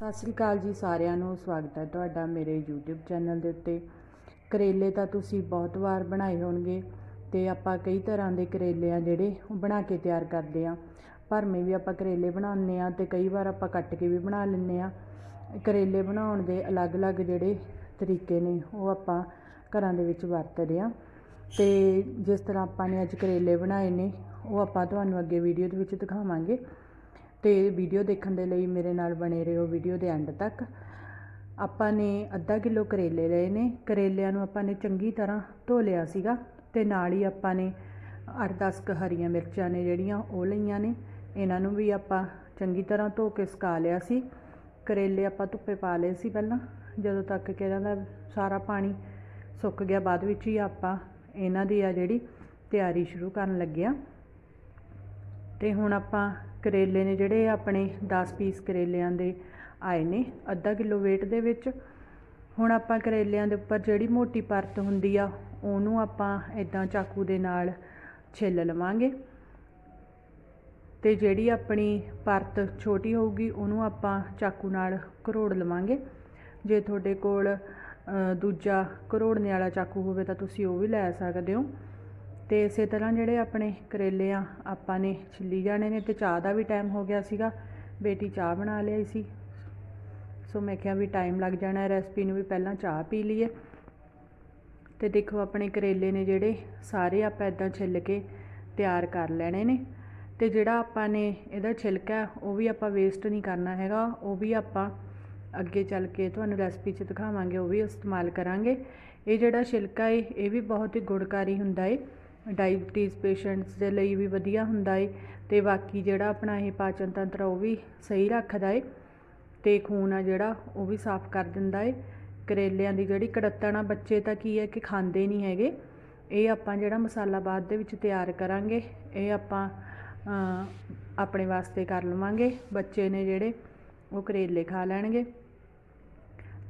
ਸਤਿ ਸ੍ਰੀ ਅਕਾਲ ਜੀ ਸਾਰਿਆਂ ਨੂੰ, ਸਵਾਗਤ ਹੈ ਤੁਹਾਡਾ ਮੇਰੇ YouTube ਚੈਨਲ ਦੇ ਉੱਤੇ। ਕਰੇਲੇ ਤਾਂ ਤੁਸੀਂ ਬਹੁਤ ਵਾਰ ਬਣਾਏ ਹੋਣਗੇ ਤੇ ਆਪਾਂ ਕਈ ਤਰ੍ਹਾਂ ਦੇ ਕਰੇਲੇ ਆ ਜਿਹੜੇ ਉਹ ਬਣਾ ਕੇ ਤਿਆਰ ਕਰਦੇ ਆ। ਭਰਵੇਂ ਵੀ ਆਪਾਂ ਕਰੇਲੇ ਬਣਾਉਂਦੇ ਆ ਤੇ ਕਈ ਵਾਰ ਆਪਾਂ ਕੱਟ ਕੇ ਵੀ ਬਣਾ ਲੈਂਦੇ ਆ। ਕਰੇਲੇ ਬਣਾਉਣ ਦੇ ਅਲੱਗ-ਅਲੱਗ ਜਿਹੜੇ ਤਰੀਕੇ ਨੇ ਉਹ ਆਪਾਂ ਘਰਾਂ ਦੇ ਵਿੱਚ ਵਰਤਦੇ ਆ। ਤੇ ਜਿਸ ਤਰ੍ਹਾਂ ਆਪਾਂ ਨੇ ਅੱਜ ਕਰੇਲੇ ਬਣਾਏ ਨੇ, ਉਹ ਆਪਾਂ ਤੁਹਾਨੂੰ ਅੱਗੇ ਵੀਡੀਓ ਦੇ ਵਿੱਚ ਦਿਖਾਵਾਂਗੇ। ਤੇ ਵੀਡੀਓ ਦੇਖਣ ਦੇ ਲਈ ਮੇਰੇ ਨਾਲ ਬਣੇ ਰਹੋ ਵੀਡੀਓ ਦੇ ਐਂਡ ਤੱਕ। ਆਪਾਂ ਨੇ ਅੱਧਾ ਕਿਲੋ ਕਰੇਲੇ ਲਏ ਨੇ। ਕਰੇਲਿਆਂ ਨੂੰ ਆਪਾਂ ਨੇ ਚੰਗੀ ਤਰ੍ਹਾਂ ਧੋ ਲਿਆ ਸੀਗਾ ਤੇ ਨਾਲ ਹੀ ਆਪਾਂ ਨੇ 8-10 ਕ ਹਰੀਆਂ ਮਿਰਚਾਂ ਨੇ ਜਿਹੜੀਆਂ ਉਹ ਲਈਆਂ ਨੇ। ਇਹਨਾਂ ਨੂੰ ਵੀ ਆਪਾਂ ਚੰਗੀ ਤਰ੍ਹਾਂ ਧੋ ਕੇ ਸੁਕਾ ਲਿਆ ਸੀ। ਕਰੇਲੇ ਆਪਾਂ ਧੁੱਪੇ ਪਾ ਲਏ ਸੀ ਪਹਿਲਾਂ। ਜਦੋਂ ਤੱਕ ਕਿ ਇਹਨਾਂ ਦਾ ਸਾਰਾ ਪਾਣੀ ਸੁੱਕ ਗਿਆ, ਬਾਅਦ ਵਿੱਚ ਹੀ ਆਪਾਂ ਇਹਨਾਂ ਦੀ ਆ ਜਿਹੜੀ ਤਿਆਰੀ ਸ਼ੁਰੂ ਕਰਨ ਲੱਗਿਆ ਤੇ ਹੁਣ ਆਪਾਂ ਕਰੇਲੇ ਨੇ ਜਿਹੜੇ ਆਪਣੇ 10 ਪੀਸ ਕਰੇਲਿਆਂ ਦੇ ਆਏ ਨੇ, ਅੱਧਾ ਕਿਲੋ weight ਦੇ ਵਿੱਚ। ਹੁਣ ਆਪਾਂ ਕਰੇਲਿਆਂ ਦੇ ਉੱਪਰ ਜਿਹੜੀ ਮੋਟੀ ਪਰਤ ਹੁੰਦੀ ਆ, ਉਹਨੂੰ ਆਪਾਂ ਇਦਾਂ ਚਾਕੂ ਦੇ ਨਾਲ ਛਿੱਲ ਲਵਾਂਗੇ। ਤੇ ਜਿਹੜੀ ਆਪਣੀ ਪਰਤ ਛੋਟੀ ਹੋਊਗੀ, ਉਹਨੂੰ ਆਪਾਂ ਚਾਕੂ ਨਾਲ ਘਰੋੜ ਲਵਾਂਗੇ। ਜੇ ਤੁਹਾਡੇ ਕੋਲ ਦੂਜਾ ਘਰੋੜਨੇ ਵਾਲਾ ਚਾਕੂ ਹੋਵੇ ਤਾਂ ਤੁਸੀਂ ਉਹ ਵੀ ਲੈ ਸਕਦੇ ਹੋ। ਤੇ ਇਸੇ ਤਰ੍ਹਾਂ ਜਿਹੜੇ ਆਪਣੇ ਕਰੇਲੇ ਆ, ਆਪਾਂ ਨੇ ਛਿੱਲੀ ਜਾਣੇ ਨੇ ਤੇ ਚਾਹ ਦਾ ਵੀ ਟਾਈਮ ਹੋ ਗਿਆ ਸੀਗਾ। ਬੇਟੀ ਚਾਹ ਬਣਾ ਲਈ ਸੀ। ਸੋ ਮੈਂ ਕਿਹਾ ਵੀ ਟਾਈਮ ਲੱਗ ਜਾਣਾ ਰੈਸਪੀ ਨੂੰ ਵੀ ਪਹਿਲਾਂ ਚਾਹ ਪੀ ਲਈਏ। ਤੇ ਦੇਖੋ ਆਪਣੇ ਕਰੇਲੇ ਨੇ ਜਿਹੜੇ ਸਾਰੇ ਆਪਾਂ ਇਦਾਂ ਛਿੱਲ ਕੇ ਤਿਆਰ ਕਰ ਲੈਣੇ ਨੇ। ਤੇ ਜਿਹੜਾ ਆਪਾਂ ਨੇ ਇਹਦਾ ਛਿਲਕਾ ਉਹ ਵੀ ਆਪਾਂ ਵੇਸਟ ਨਹੀਂ ਕਰਨਾ ਹੈਗਾ। ਉਹ ਵੀ ਆਪਾਂ ਅੱਗੇ ਚੱਲ ਕੇ ਤੁਹਾਨੂੰ ਰੈਸਪੀ 'ਚ ਦਿਖਾਵਾਂਗੇ, ਉਹ ਵੀ ਇਸਤੇਮਾਲ ਕਰਾਂਗੇ। ਇਹ ਜਿਹੜਾ ਛਿਲਕਾ ਏ, ਇਹ ਵੀ ਬਹੁਤ ਹੀ ਗੁਣਕਾਰੀ ਹੁੰਦਾ ਏ। ਡਾਇਬਟੀਜ਼ ਪੇਸ਼ੈਂਟਸ ਦੇ ਲਈ ਵੀ ਵਧੀਆ ਹੁੰਦਾ ਏ ਅਤੇ ਬਾਕੀ ਜਿਹੜਾ ਆਪਣਾ ਇਹ ਪਾਚਨ ਤੰਤਰ ਉਹ ਵੀ ਸਹੀ ਰੱਖਦਾ ਏ ਅਤੇ ਖੂਨ ਆ ਜਿਹੜਾ ਉਹ ਵੀ ਸਾਫ਼ ਕਰ ਦਿੰਦਾ ਏ। ਕਰੇਲਿਆਂ ਦੀ ਜਿਹੜੀ ਕੜੱਤਣ ਆ ਬੱਚੇ ਤਾਂ ਕੀ ਹੈ ਕਿ ਖਾਂਦੇ ਨਹੀਂ ਹੈਗੇ। ਇਹ ਆਪਾਂ ਜਿਹੜਾ ਮਸਾਲਾ ਬਾਅਦ ਦੇ ਵਿੱਚ ਤਿਆਰ ਕਰਾਂਗੇ, ਇਹ ਆਪਾਂ ਆਪਣੇ ਵਾਸਤੇ ਕਰ ਲਵਾਂਗੇ। ਬੱਚੇ ਨੇ ਜਿਹੜੇ ਉਹ ਕਰੇਲੇ ਖਾ ਲੈਣਗੇ।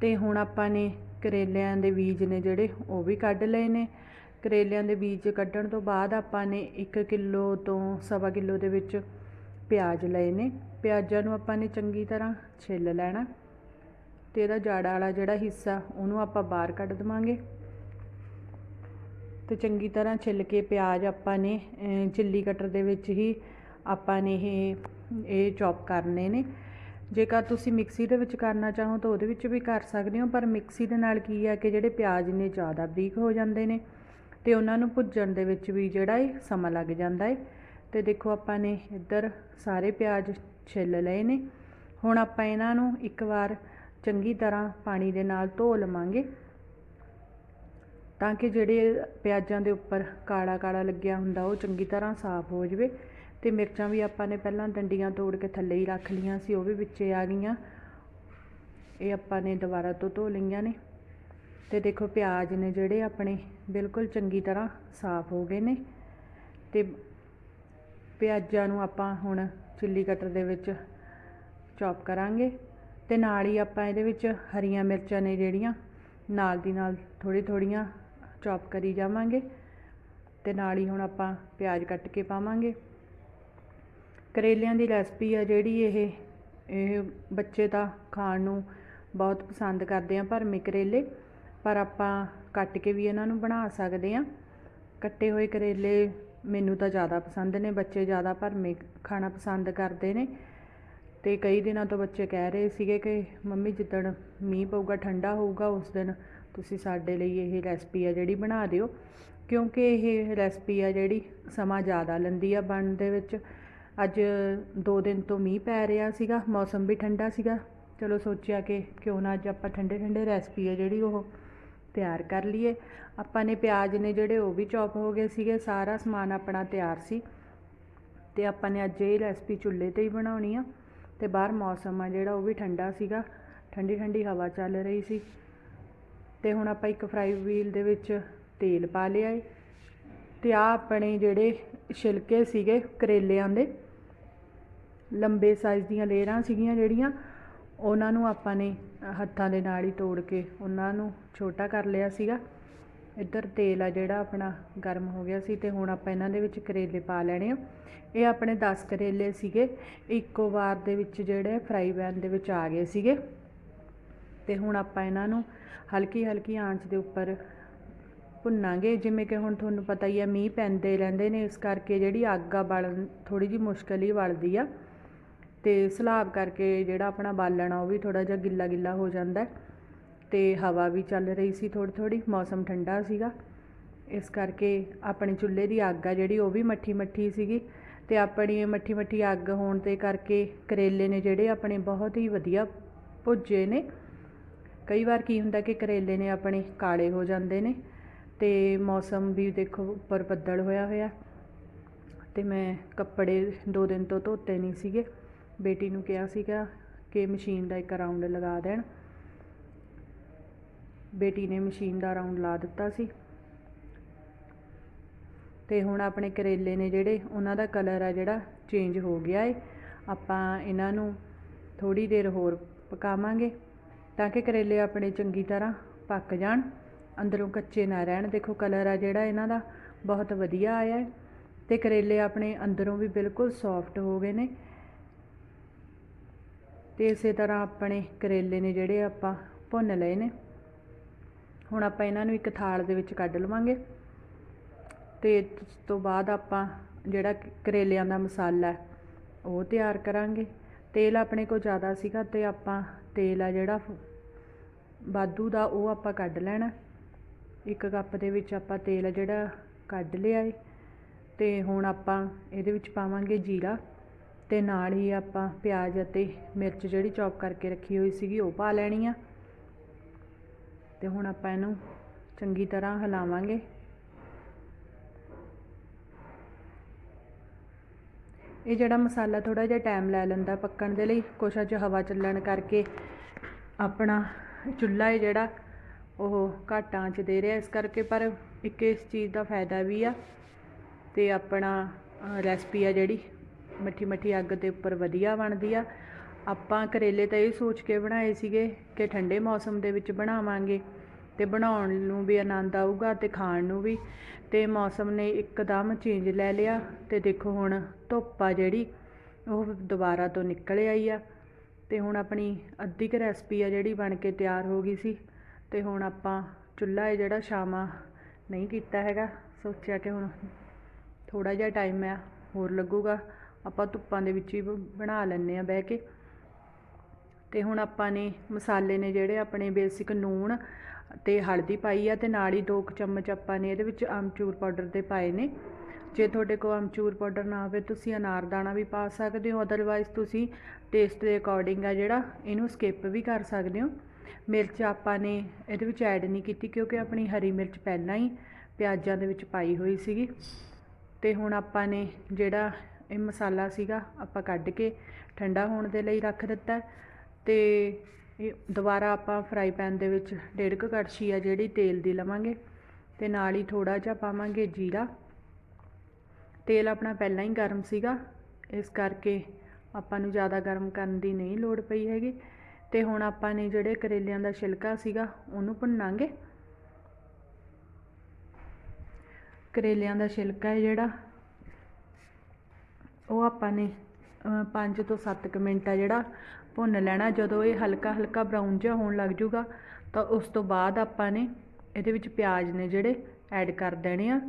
ਤੇ ਹੁਣ ਆਪਾਂ ਨੇ ਕਰੇਲਿਆਂ ਦੇ ਬੀਜ ਨੇ ਜਿਹੜੇ ਉਹ ਵੀ ਕੱਢ ਲਏ ਨੇ। ਕਰੇਲਿਆਂ ਦੇ ਬੀਜ ਕੱਢਣ ਤੋਂ ਬਾਅਦ ਆਪਾਂ ਨੇ 1 ਕਿਲੋ ਤੋਂ ਸਵਾ ਕਿਲੋ ਦੇ ਵਿੱਚ ਪਿਆਜ਼ ਲਏ ਨੇ। ਪਿਆਜ਼ਾਂ ਨੂੰ ਆਪਾਂ ਨੇ ਚੰਗੀ ਤਰ੍ਹਾਂ ਛਿੱਲ ਲੈਣਾ ਤੇ ਇਹਦਾ ਜਾੜਾ ਵਾਲਾ ਜਿਹੜਾ ਹਿੱਸਾ ਉਹਨੂੰ ਆਪਾਂ ਬਾਹਰ ਕੱਢ ਦਵਾਂਗੇ। ਤੇ ਚੰਗੀ ਤਰ੍ਹਾਂ ਛਿੱਲ ਕੇ ਪਿਆਜ਼ ਆਪਾਂ ਨੇ ਚਿੱਲੀ ਕਟਰ ਦੇ ਵਿੱਚ ਹੀ ਆਪਾਂ ਨੇ ਇਹ ਇਹ ਚੌਪ ਕਰਨੇ ਨੇ। ਜੇਕਰ ਤੁਸੀਂ ਮਿਕਸੀ ਦੇ ਵਿੱਚ ਕਰਨਾ ਚਾਹੋ ਤਾਂ ਉਹਦੇ ਵਿੱਚ ਵੀ ਕਰ ਸਕਦੇ ਹੋ, ਪਰ ਮਿਕਸੀ ਦੇ ਨਾਲ ਕੀ ਹੈ ਕਿ ਜਿਹੜੇ ਪਿਆਜ਼ ਨੇ ਜ਼ਿਆਦਾ ਬਰੀਕ ਹੋ ਜਾਂਦੇ ਨੇ। ਤੇ ਉਹਨਾਂ ਨੂੰ ਭੁੱਜਣ ਦੇ ਵਿੱਚ ਵੀ ਜਿਹੜਾ ਹੈ ਸਮਾਂ ਲੱਗ ਜਾਂਦਾ ਹੈ ਤੇ ਦੇਖੋ ਆਪਾਂ ਨੇ ਇੱਧਰ ਸਾਰੇ ਪਿਆਜ਼ ਛਿੱਲ ਲਏ ਨੇ। ਹੁਣ ਆਪਾਂ ਇਹਨਾਂ ਨੂੰ ਇੱਕ ਵਾਰ ਚੰਗੀ ਤਰ੍ਹਾਂ ਪਾਣੀ ਦੇ ਨਾਲ ਧੋ ਲਵਾਂਗੇ ਤਾਂ ਕਿ ਜਿਹੜੇ ਪਿਆਜ਼ਾਂ ਦੇ ਉੱਪਰ ਕਾਲਾ ਕਾਲਾ ਲੱਗਿਆ ਹੁੰਦਾ, ਉਹ ਚੰਗੀ ਤਰ੍ਹਾਂ ਸਾਫ਼ ਹੋ ਜਾਵੇ। ਤੇ ਮਿਰਚਾਂ ਵੀ ਆਪਾਂ ਨੇ ਪਹਿਲਾਂ ਡੰਡੀਆਂ ਤੋੜ ਕੇ ਥੱਲੇ ਹੀ ਰੱਖ ਲੀਆਂ ਸੀ, ਉਹ ਵੀ ਵਿੱਚੇ ਆ ਗਈਆਂ। ਇਹ ਆਪਾਂ ਨੇ ਦੁਬਾਰਾ ਤੋਂ ਧੋ ਲਈਆਂ ਨੇ। ਤੇ ਦੇਖੋ ਪਿਆਜ਼ ਨੇ ਜਿਹੜੇ ਆਪਣੇ ਬਿਲਕੁਲ ਚੰਗੀ ਤਰ੍ਹਾਂ ਸਾਫ਼ ਹੋ ਗਏ ਨੇ ਤੇ ਪਿਆਜ਼ਾਂ ਨੂੰ ਆਪਾਂ ਹੁਣ ਚਿੱਲੀ ਕਟਰ ਦੇ ਵਿੱਚ ਚੌਪ ਕਰਾਂਗੇ ਤੇ ਨਾਲ ਹੀ ਆਪਾਂ ਇਹਦੇ ਵਿੱਚ ਹਰੀਆਂ ਮਿਰਚਾਂ ਨੇ ਜਿਹੜੀਆਂ ਨਾਲ ਦੀ ਨਾਲ ਥੋੜੀ ਥੋੜੀਆਂ ਚੌਪ ਕਰੀ ਜਾਵਾਂਗੇ ਤੇ ਨਾਲ ਹੀ ਹੁਣ ਆਪਾਂ ਪਿਆਜ਼ ਕੱਟ ਕੇ ਪਾਵਾਂਗੇ। ਕਰੇਲਿਆਂ ਦੀ ਰੈਸਪੀ ਆ ਜਿਹੜੀ ਇਹ ਇਹ ਬੱਚੇ ਤਾਂ ਖਾਣ ਨੂੰ ਬਹੁਤ ਪਸੰਦ ਕਰਦੇ ਆ ਭਰਮੇ ਕਰੇਲੇ। ਪਰ ਆਪਾਂ ਕੱਟ ਕੇ ਵੀ ਇਹਨਾਂ ਨੂੰ ਬਣਾ ਸਕਦੇ ਆ ਕੱਟੇ ਹੋਏ ਕਰੇਲੇ ਮੈਨੂੰ ਤਾਂ ਜ਼ਿਆਦਾ ਪਸੰਦ ਨੇ, ਬੱਚੇ ਜ਼ਿਆਦਾ ਭਰਮੇ ਖਾਣਾ ਪਸੰਦ ਕਰਦੇ ਨੇ। ਤੇ ਕਈ ਦਿਨਾਂ ਤੋਂ ਬੱਚੇ ਕਹਿ ਰਹੇ ਸੀਗੇ ਕਿ, ਮੰਮੀ, ਜਿੱਦਣ ਮੀਂਹ ਪਊਗਾ, ਠੰਡਾ ਹੋਊਗਾ, ਉਸ ਦਿਨ ਤੁਸੀਂ ਸਾਡੇ ਲਈ ਇਹ ਰੈਸਪੀ ਆ ਜਿਹੜੀ ਬਣਾ ਦਿਓ। ਕਿਉਂਕਿ ਇਹ ਰੈਸਪੀ ਆ ਜਿਹੜੀ ਸਮਾਂ ਜ਼ਿਆਦਾ ਲੈਂਦੀ ਆ ਬਣਨ ਦੇ ਵਿੱਚ। ਅੱਜ 2 ਦਿਨ ਤੋਂ ਮੀਂਹ ਪੈ ਰਿਹਾ ਸੀਗਾ, ਮੌਸਮ ਵੀ ਠੰਡਾ ਸੀਗਾ। ਚਲੋ ਸੋਚਿਆ ਕਿ ਕਿਉਂ ਨਾ ਅੱਜ ਆਪਾਂ ਠੰਡੇ ਠੰਡੇ ਰੈਸਪੀ ਆ ਜਿਹੜੀ ਉਹ ਤਿਆਰ ਕਰ ਲਈਏ। ਆਪਾਂ ਨੇ ਪਿਆਜ਼ ਨੇ ਜਿਹੜੇ ਉਹ ਵੀ ਚੌਪ ਹੋ ਗਏ ਸੀਗੇ, ਸਾਰਾ ਸਮਾਨ ਆਪਣਾ ਤਿਆਰ ਸੀ। ਤੇ ਆਪਾਂ ਨੇ ਅੱਜ ਇਹ ਰੈਸਪੀ ਚੁੱਲ੍ਹੇ ਤੇ ਹੀ ਬਣਾਉਣੀ ਆ। ਤੇ ਬਾਹਰ ਮੌਸਮ ਆ ਜਿਹੜਾ, ਉਹ ਵੀ ਠੰਡਾ ਸੀਗਾ। ਠੰਡੀ ਠੰਡੀ ਹਵਾ ਚੱਲ ਰਹੀ ਸੀ। ਤੇ ਹੁਣ ਆਪਾਂ ਇੱਕ ਫਰਾਈ ਵੀਲ ਦੇ ਵਿੱਚ ਤੇਲ ਪਾ ਲਿਆ ਏ। ਤੇ ਆ ਆਪਣੇ ਜਿਹੜੇ ਛਿਲਕੇ ਸੀਗੇ ਕਰੇਲਿਆਂ ਦੇ, ਲੰਬੇ ਸਾਈਜ਼ ਦੀਆਂ ਲੇਅਰਾਂ ਸੀਗੀਆਂ ਜਿਹੜੀਆਂ ਉਹਨਾਂ ਨੂੰ ਆਪਾਂ ਨੇ ਹੱਥਾਂ ਦੇ ਨਾਲ ਹੀ ਤੋੜ ਕੇ ਉਹਨਾਂ ਨੂੰ ਛੋਟਾ ਕਰ ਲਿਆ ਸੀਗਾ। ਇੱਧਰ ਤੇਲ ਆ ਜਿਹੜਾ ਆਪਣਾ ਗਰਮ ਹੋ ਗਿਆ ਸੀ ਤੇ ਹੁਣ ਆਪਾਂ ਇਹਨਾਂ ਦੇ ਵਿੱਚ ਕਰੇਲੇ ਪਾ ਲੈਣੇ ਆ। ਇਹ ਆਪਣੇ 10 ਕਰੇਲੇ ਸੀਗੇ। ਇੱਕੋ ਵਾਰ ਦੇ ਵਿੱਚ ਜਿਹੜੇ ਫਰਾਈ ਪੈਨ ਦੇ ਵਿੱਚ ਆ ਗਏ ਸੀਗੇ। ਤੇ ਹੁਣ ਆਪਾਂ ਇਹਨਾਂ ਨੂੰ ਹਲਕੀ ਹਲਕੀ ਆਂਚ ਦੇ ਉੱਪਰ ਭੁੰਨਾਂਗੇ। ਜਿਵੇਂ ਕਿ ਹੁਣ ਤੁਹਾਨੂੰ ਪਤਾ ਹੀ ਆ, ਮੀਂਹ ਪੈਂਦੇ ਰਹਿੰਦੇ ਨੇ, ਇਸ ਕਰਕੇ ਜਿਹੜੀ ਅੱਗ ਆ ਬਾਲਣ ਥੋੜੀ ਜਿਹੀ ਮੁਸ਼ਕਲ ਹੀ ਬਲਦੀ ਆ। ਅਤੇ ਸਲਾਬ ਕਰਕੇ ਜਿਹੜਾ ਆਪਣਾ ਬਾਲਣ ਆ, ਉਹ ਵੀ ਥੋੜ੍ਹਾ ਜਿਹਾ ਗਿੱਲਾ ਗਿੱਲਾ ਹੋ ਜਾਂਦਾ ਅਤੇ ਹਵਾ ਵੀ ਚੱਲ ਰਹੀ ਸੀ ਥੋੜ੍ਹੀ ਥੋੜ੍ਹੀ, ਮੌਸਮ ਠੰਡਾ ਸੀਗਾ। ਇਸ ਕਰਕੇ ਆਪਣੇ ਚੁੱਲ੍ਹੇ ਦੀ ਅੱਗ ਆ ਜਿਹੜੀ, ਉਹ ਵੀ ਮੱਠੀ ਮੱਠੀ ਸੀਗੀ। ਅਤੇ ਆਪਣੀ ਮੱਠੀ ਮੱਠੀ ਅੱਗ ਹੋਣ ਦੇ ਕਰਕੇ ਕਰੇਲੇ ਨੇ ਜਿਹੜੇ ਆਪਣੇ ਬਹੁਤ ਹੀ ਵਧੀਆ ਭੁੱਜੇ ਨੇ। ਕਈ ਵਾਰ ਕੀ ਹੁੰਦਾ ਕਿ ਕਰੇਲੇ ਨੇ ਆਪਣੇ ਕਾਲੇ ਹੋ ਜਾਂਦੇ ਨੇ ਤੇ ਮੌਸਮ ਵੀ ਦੇਖੋ ਉੱਪਰ ਬੱਦਲ ਹੋਇਆ ਹੋਇਆ। ਤੇ ਮੈਂ ਕੱਪੜੇ ਦੋ ਦਿਨ ਤੋਂ ਧੋਤੇ ਨਹੀਂ ਸੀਗੇ। ਬੇਟੀ ਨੂੰ ਕਿਹਾ ਸੀਗਾ ਕਿ ਮਸ਼ੀਨ ਦਾ ਇੱਕ ਰਾਊਂਡ ਲਗਾ ਦੇਣ। ਬੇਟੀ ਨੇ ਮਸ਼ੀਨ ਦਾ ਰਾਊਂਡ ਲਾ ਦਿੱਤਾ ਸੀ। ਤੇ ਹੁਣ ਆਪਣੇ ਕਰੇਲੇ ਨੇ ਜਿਹੜੇ, ਉਹਨਾਂ ਦਾ ਕਲਰ ਆ ਜਿਹੜਾ ਚੇਂਜ ਹੋ ਗਿਆ ਏ। ਆਪਾਂ ਇਹਨਾਂ ਨੂੰ ਥੋੜੀ ਦੇਰ ਹੋਰ ਪਕਾਵਾਂਗੇ ਤਾਂ ਕਿ ਕਰੇਲੇ ਆਪਣੇ ਚੰਗੀ ਤਰ੍ਹਾਂ ਪੱਕ ਜਾਣ। ਅੰਦਰੋਂ ਕੱਚੇ ਨਾ ਰਹਿਣ। ਦੇਖੋ ਕਲਰ ਆ ਜਿਹੜਾ ਇਹਨਾਂ ਦਾ, ਬਹੁਤ ਵਧੀਆ ਆਇਆ ਹੈ ਤੇ ਕਰੇਲੇ ਆਪਣੇ ਅੰਦਰੋਂ ਵੀ ਬਿਲਕੁਲ ਸੌਫਟ ਹੋ ਗਏ ਨੇ। ਤੇ ਇਸੇ ਤਰ੍ਹਾਂ ਆਪਣੇ ਕਰੇਲੇ ਨੇ ਜਿਹੜੇ ਆਪਾਂ ਭੁੰਨ ਲਏ ਨੇ। ਹੁਣ ਆਪਾਂ ਇਹਨਾਂ ਨੂੰ ਇੱਕ ਥਾਲ ਦੇ ਵਿੱਚ ਕੱਢ ਲਵਾਂਗੇ। ਤੇ ਇਸ ਤੋਂ ਬਾਅਦ ਆਪਾਂ ਜਿਹੜਾ ਕਰੇਲਿਆਂ ਦਾ ਮਸਾਲਾ ਉਹ ਤਿਆਰ ਕਰਾਂਗੇ। ਤੇਲ ਆਪਣੇ ਕੋਲ ਜ਼ਿਆਦਾ ਸੀਗਾ ਤੇ ਆਪਾਂ ਤੇਲ ਆ ਜਿਹੜਾ ਵਾਧੂ ਦਾ ਉਹ ਆਪਾਂ ਕੱਢ ਲੈਣਾ। ਇੱਕ ਕੱਪ ਦੇ ਵਿੱਚ ਆਪਾਂ ਤੇਲ ਜਿਹੜਾ ਕੱਢ ਲਿਆ ਏ। ਤੇ ਹੁਣ ਆਪਾਂ ਇਹਦੇ ਵਿੱਚ ਪਾਵਾਂਗੇ ਜੀਰਾ। ਤੇ ਨਾਲ ਹੀ ਆਪਾਂ ਪਿਆਜ਼ ਅਤੇ ਮਿਰਚ ਜਿਹੜੀ ਚੌਪ ਕਰਕੇ ਰੱਖੀ ਹੋਈ ਸੀਗੀ, ਉਹ ਪਾ ਲੈਣੀ ਆ। ਤੇ ਹੁਣ ਆਪਾਂ ਇਹਨੂੰ ਚੰਗੀ ਤਰ੍ਹਾਂ ਹਿਲਾਵਾਂਗੇ। ਇਹ ਜਿਹੜਾ ਮਸਾਲਾ ਥੋੜਾ ਜਿਹਾ ਟਾਈਮ ਲੈ ਲੈਂਦਾ ਪੱਕਣ ਦੇ ਲਈ, ਕੁਛ 'ਚ ਹਵਾ ਚੱਲਣ ਕਰਕੇ ਆਪਣਾ ਚੁੱਲ੍ਹਾ ਹੈ ਜਿਹੜਾ, ਉਹ ਘੱਟ ਆਂਚ ਦੇ ਰਿਹਾ ਇਸ ਕਰਕੇ, ਪਰ ਇੱਕ ਇਸ ਚੀਜ਼ ਦਾ ਫਾਇਦਾ ਵੀ ਆ। ਤੇ ਆਪਣਾ ਰੈਸਪੀ ਆ ਜਿਹੜੀ ਮੱਠੀ ਮੱਠੀ ਅੱਗ ਦੇ ਉੱਪਰ ਵਧੀਆ ਬਣਦੀ ਆ। ਆਪਾਂ ਕਰੇਲੇ ਤਾਂ ਇਹ ਸੋਚ ਕੇ ਬਣਾਏ ਸੀਗੇ ਕਿ ਠੰਡੇ ਮੌਸਮ ਦੇ ਵਿੱਚ ਬਣਾਵਾਂਗੇ ਤੇ ਬਣਾਉਣ ਨੂੰ ਵੀ ਆਨੰਦ ਆਊਗਾ ਤੇ ਖਾਣ ਨੂੰ ਵੀ। ਤੇ ਮੌਸਮ ਨੇ ਇੱਕਦਮ ਚੇਂਜ ਲੈ ਲਿਆ ਤੇ ਦੇਖੋ ਹੁਣ ਧੁੱਪ ਆ ਜਿਹੜੀ, ਉਹ ਦੁਬਾਰਾ ਤੋਂ ਨਿਕਲ ਆਈ ਆ। ਤੇ ਹੁਣ ਆਪਣੀ ਅੱਧੀ ਕੁ ਰੈਸਪੀ ਆ ਜਿਹੜੀ ਬਣ ਕੇ ਤਿਆਰ ਹੋ ਗਈ ਸੀ ਤੇ ਹੁਣ ਆਪਾਂ ਚੁੱਲ੍ਹਾ ਹੈ ਜਿਹੜਾ ਸ਼ਾਮਾਂ ਨਹੀਂ ਕੀਤਾ ਹੈਗਾ, ਸੋਚਿਆ ਕਿ ਹੁਣ ਥੋੜਾ ਜਿਹਾ ਟਾਈਮ ਆ, ਹੋਰ ਲੱਗੂਗਾ। ਆਪਾਂ ਧੁੱਪਾਂ ਦੇ ਵਿੱਚ ਹੀ ਬਣਾ ਲੈਂਦੇ ਆ ਬਹਿ ਕੇ। ਤੇ ਹੁਣ ਆਪਾਂ ਨੇ ਮਸਾਲੇ ਨੇ ਜਿਹੜੇ ਆਪਣੇ ਬੇਸਿਕ ਨੂਣ ਤੇ ਹਲਦੀ ਪਾਈ ਆ ਤੇ ਨਾਲ ਹੀ ਦੋ ਕੁ ਚਮਚ ਆਪਾਂ ਨੇ ਇਹਦੇ ਵਿੱਚ ਆਮਚੂਰ ਪਾਊਡਰ ਦੇ ਪਾਏ ਨੇ। ਜੇ ਤੁਹਾਡੇ ਕੋਲ ਆਮਚੂਰ ਪਾਊਡਰ ਨਾ ਹੋਵੇ ਤੁਸੀਂ ਅਨਾਰਦਾਣਾ ਵੀ ਪਾ ਸਕਦੇ ਹੋ ਅਦਰਵਾਈਜ਼ ਤੁਸੀਂ ਟੇਸਟ ਦੇ ਅਕੋਰਡਿੰਗ ਆ ਜਿਹੜਾ ਇਹਨੂੰ ਸਕਿਪ ਵੀ ਕਰ ਸਕਦੇ ਹੋ। ਮਿਰਚ ਆਪਾਂ ਨੇ ਇਹਦੇ ਵਿੱਚ ਐਡ ਨਹੀਂ ਕੀਤੀ ਕਿਉਂਕਿ ਆਪਣੀ ਹਰੀ ਮਿਰਚ ਪਹਿਲਾਂ ਹੀ ਪਿਆਜ਼ਾਂ ਦੇ ਵਿੱਚ ਪਾਈ ਹੋਈ ਸੀਗੀ। ਤੇ ਹੁਣ ਆਪਾਂ ਨੇ ਜਿਹੜਾ ਇਹ ਮਸਾਲਾ ਸੀਗਾ, ਆਪਾਂ ਕੱਢ ਕੇ ਠੰਡਾ ਹੋਣ ਦੇ ਲਈ ਰੱਖ ਦਿੱਤਾ ਤੇ ਇਹ ਦੁਬਾਰਾ ਆਪਾਂ ਫਰਾਈ ਪੈਨ ਦੇ ਵਿੱਚ ਡੇਢ ਕੁ ਕੜਛੀ ਆ ਜਿਹੜੀ ਤੇਲ ਦੀ ਲਵਾਂਗੇ ਤੇ ਨਾਲ ਹੀ ਥੋੜਾ ਜਿਹਾ ਪਾਵਾਂਗੇ ਜੀਰਾ। ਤੇਲ ਆਪਣਾ ਪਹਿਲਾਂ ਹੀ ਗਰਮ ਸੀਗਾ, ਇਸ ਕਰਕੇ ਆਪਾਂ ਨੂੰ ਜ਼ਿਆਦਾ ਗਰਮ ਕਰਨ ਦੀ ਨਹੀਂ ਲੋੜ ਪਈ ਹੈਗੀ। ਤੇ ਹੁਣ ਆਪਾਂ ਨੇ ਜਿਹੜੇ ਕਰੇਲਿਆਂ ਦਾ ਛਿਲਕਾ ਸੀਗਾ, ਉਹਨੂੰ ਭੁੰਨਾਂਗੇ। ਕਰੇਲਿਆਂ ਦਾ ਛਿਲਕਾ ਹੈ ਜਿਹੜਾ ਉਹ ਆਪਾਂ ਨੇ 5 ਤੋਂ 7 ਮਿੰਟ ਆ ਜਿਹੜਾ ਭੁੰਨ ਲੈਣਾ। ਜਦੋਂ ਇਹ ਹਲਕਾ ਹਲਕਾ ਬਰਾਊਨ ਜਿਹਾ ਹੋਣ ਲੱਗ ਜੂਗਾ, ਤਾਂ ਉਸ ਤੋਂ ਬਾਅਦ ਆਪਾਂ ਨੇ ਇਹਦੇ ਵਿੱਚ ਪਿਆਜ਼ ਨੇ ਜਿਹੜੇ ਐਡ ਕਰ ਦੇਣੇ ਆ।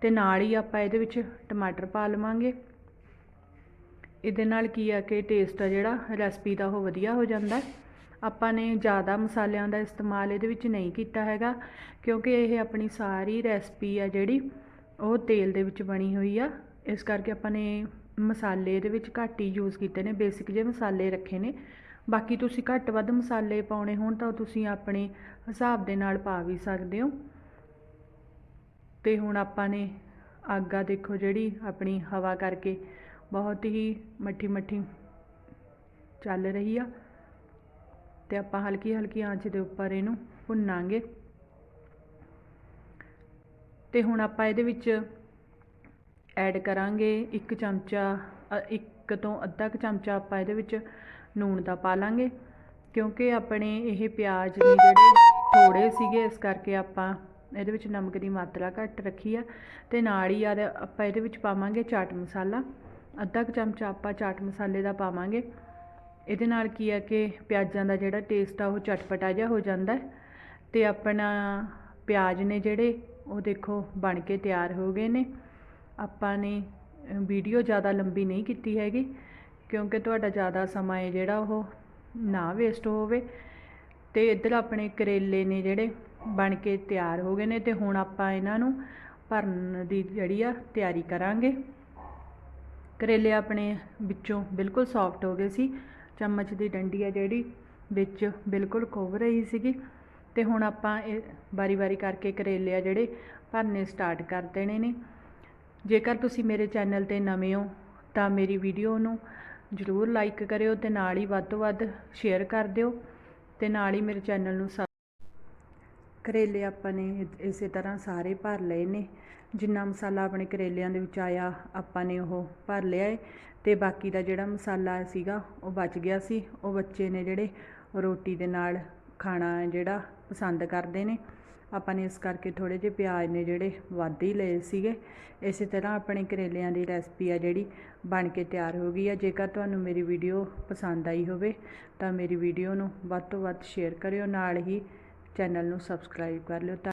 ਤੇ ਨਾਲ ਹੀ ਆਪਾਂ ਇਹਦੇ ਵਿੱਚ ਟਮਾਟਰ ਪਾ ਲਵਾਂਗੇ। ਇਹਦੇ ਨਾਲ ਕੀ ਆ ਕਿ ਟੇਸਟ ਆ ਜਿਹੜਾ ਰੈਸਪੀ ਦਾ ਉਹ ਵਧੀਆ ਹੋ ਜਾਂਦਾ। ਆਪਾਂ ਨੇ ਜ਼ਿਆਦਾ ਮਸਾਲਿਆਂ ਦਾ ਇਸਤੇਮਾਲ ਇਹਦੇ ਵਿੱਚ ਨਹੀਂ ਕੀਤਾ ਹੈਗਾ, ਕਿਉਂਕਿ ਇਹ ਆਪਣੀ ਸਾਰੀ ਰੈਸਪੀ ਆ ਜਿਹੜੀ, ਉਹ ਤੇਲ ਦੇ ਵਿੱਚ ਬਣੀ ਹੋਈ ਆ। ਇਸ ਕਰਕੇ ਆਪਾਂ ਨੇ ਮਸਾਲੇ ਇਹਦੇ ਵਿੱਚ ਘੱਟ ਹੀ ਯੂਜ਼ ਕੀਤੇ ਨੇ ਬੇਸਿਕ ਜਿਹੇ ਮਸਾਲੇ ਰੱਖੇ ਨੇ। ਬਾਕੀ ਤੁਸੀਂ ਘੱਟ ਵੱਧ ਮਸਾਲੇ ਪਾਉਣੇ ਹੋਣ ਤਾਂ ਤੁਸੀਂ ਆਪਣੇ ਹਿਸਾਬ ਦੇ ਨਾਲ ਪਾ ਵੀ ਸਕਦੇ ਹੋ। ਤੇ ਹੁਣ ਆਪਾਂ ਨੇ ਆਗਾ ਦੇਖੋ ਜਿਹੜੀ ਆਪਣੀ ਹਵਾ ਕਰਕੇ ਬਹੁਤ ਹੀ ਮੱਠੀ ਮੱਠੀ ਚੱਲ ਰਹੀ ਆ। ਤੇ ਆਪਾਂ ਹਲਕੀ ਹਲਕੀ ਆਂਚ ਦੇ ਉੱਪਰ ਇਹਨੂੰ ਭੁੰਨਾਂਗੇ। ਤੇ ਹੁਣ ਆਪਾਂ ਇਹਦੇ ਵਿੱਚ ਐਡ ਕਰਾਂਗੇ ਇੱਕ ਚਮਚਾ ਇੱਕ ਤੋਂ ਅੱਧਾ ਕੁ ਚਮਚਾ ਆਪਾਂ ਇਹਦੇ ਵਿੱਚ ਨੂਣ ਦਾ ਪਾ ਲਾਂਗੇ। ਕਿਉਂਕਿ ਆਪਣੇ ਇਹ ਪਿਆਜ਼ ਨੇ ਜਿਹੜੇ ਥੋੜੇ ਸੀਗੇ, ਇਸ ਕਰਕੇ ਆਪਾਂ ਇਹਦੇ ਵਿੱਚ ਨਮਕ ਦੀ ਮਾਤਰਾ ਘੱਟ ਰੱਖੀ ਆ। ਤੇ ਨਾਲ ਹੀ ਯਾਰ ਆਪਾਂ ਇਹਦੇ ਵਿੱਚ ਪਾਵਾਂਗੇ ਚਾਟ ਮਸਾਲਾ। ਅੱਧਾ ਕੁ ਚਮਚਾ ਆਪਾਂ ਚਾਟ ਮਸਾਲੇ ਦਾ ਪਾਵਾਂਗੇ। ਇਹਦੇ ਨਾਲ ਕੀ ਆ ਕਿ ਪਿਆਜ਼ਾਂ ਦਾ ਜਿਹੜਾ ਟੇਸਟ ਆ, ਉਹ ਚਟਪਟਾ ਜਿਹਾ ਹੋ ਜਾਂਦਾ ਹੈ। ਤੇ ਆਪਣਾ ਪਿਆਜ਼ ਨੇ ਜਿਹੜੇ, ਉਹ ਦੇਖੋ ਬਣ ਕੇ ਤਿਆਰ ਹੋ ਗਏ ਨੇ। ਆਪਾਂ ਨੇ ਵੀਡੀਓ ਜ਼ਿਆਦਾ ਲੰਬੀ ਨਹੀਂ ਕੀਤੀ ਹੈਗੀ, ਕਿਉਂਕਿ ਤੁਹਾਡਾ ਜ਼ਿਆਦਾ ਸਮਾਂ ਹੈ ਜਿਹੜਾ ਉਹ ਨਾ ਵੇਸਟ ਹੋਵੇ। ਤੇ ਇੱਧਰ ਆਪਣੇ ਕਰੇਲੇ ਨੇ ਜਿਹੜੇ ਬਣ ਕੇ ਤਿਆਰ ਹੋ ਗਏ ਨੇ ਤੇ ਹੁਣ ਆਪਾਂ ਇਹਨਾਂ ਨੂੰ ਭਰਨ ਦੀ ਜਿਹੜੀ ਆ ਤਿਆਰੀ ਕਰਾਂਗੇ। ਕਰੇਲੇ ਆਪਣੇ ਵਿੱਚੋਂ ਬਿਲਕੁਲ ਸੌਫਟ ਹੋ ਗਏ ਸੀ, ਚਮਚ ਦੀ ਡੰਡੀ ਆ ਜਿਹੜੀ ਵਿੱਚ ਬਿਲਕੁਲ ਖੋਵ ਰਹੀ ਸੀਗੀ। ਤੇ ਹੁਣ ਆਪਾਂ ਇਹ ਵਾਰੀ-ਵਾਰੀ ਕਰਕੇ ਕਰੇਲੇ ਆ ਜਿਹੜੇ ਭਰਨੇ ਸਟਾਰਟ ਕਰ ਦੇਣੇ ਨੇ। ਜੇਕਰ ਤੁਸੀਂ ਮੇਰੇ ਚੈਨਲ ਤੇ ਨਵੇਂ ਹੋ, ਤਾਂ ਮੇਰੀ ਵੀਡੀਓ ਨੂੰ ਜਰੂਰ ਲਾਈਕ ਕਰਿਓ ਤੇ ਨਾਲ ਹੀ ਵੱਧ ਤੋਂ ਵੱਧ ਸ਼ੇਅਰ ਕਰ ਦਿਓ ਤੇ ਨਾਲ ਹੀ ਮੇਰੇ ਚੈਨਲ ਨੂੰ ਸਬ ਕਰੇਲੇ ਆਪਾਂ ਨੇ ਇਸੇ ਤਰ੍ਹਾਂ ਸਾਰੇ ਭਰ ਲਏ ਨੇ। ਜਿੰਨਾ ਮਸਾਲਾ ਆਪਣੇ ਕਰੇਲਿਆਂ ਦੇ ਵਿੱਚ ਆਇਆ, ਆਪਾਂ ਨੇ ਉਹ ਭਰ ਲਿਆ ਏ ਤੇ ਬਾਕੀ ਦਾ ਜਿਹੜਾ ਮਸਾਲਾ ਸੀਗਾ, ਉਹ ਬਚ ਗਿਆ ਸੀ। ਉਹ ਬੱਚੇ ਨੇ ਜਿਹੜੇ ਰੋਟੀ ਦੇ ਨਾਲ ਖਾਣਾ ਜਿਹੜਾ ਪਸੰਦ ਕਰਦੇ ਨੇ। ਆਪਾਂ ਨੇ ਇਸ ਕਰਕੇ ਥੋੜੇ ਜਿਹੇ ਪਿਆਜ਼ ਨੇ ਜਿਹੜੇ ਵੱਧ ਹੀ ਲਏ ਸੀਗੇ। ਇਸੇ ਤਰ੍ਹਾਂ ਆਪਣੇ ਕਰੇਲਿਆਂ ਦੀ ਰੈਸਪੀ ਆ ਜਿਹੜੀ ਬਣ ਕੇ ਤਿਆਰ ਹੋ ਗਈ ਆ। ਜੇਕਰ ਤੁਹਾਨੂੰ ਮੇਰੀ ਵੀਡੀਓ ਪਸੰਦ ਆਈ ਹੋਵੇ ਤਾਂ ਮੇਰੀ ਵੀਡੀਓ ਨੂੰ ਵੱਧ ਤੋਂ ਵੱਧ ਸ਼ੇਅਰ ਕਰਿਓ। ਨਾਲ ਹੀ ਚੈਨਲ ਨੂੰ ਸਬਸਕ੍ਰਾਈਬ ਕਰ ਲਿਓ ਤਾਂ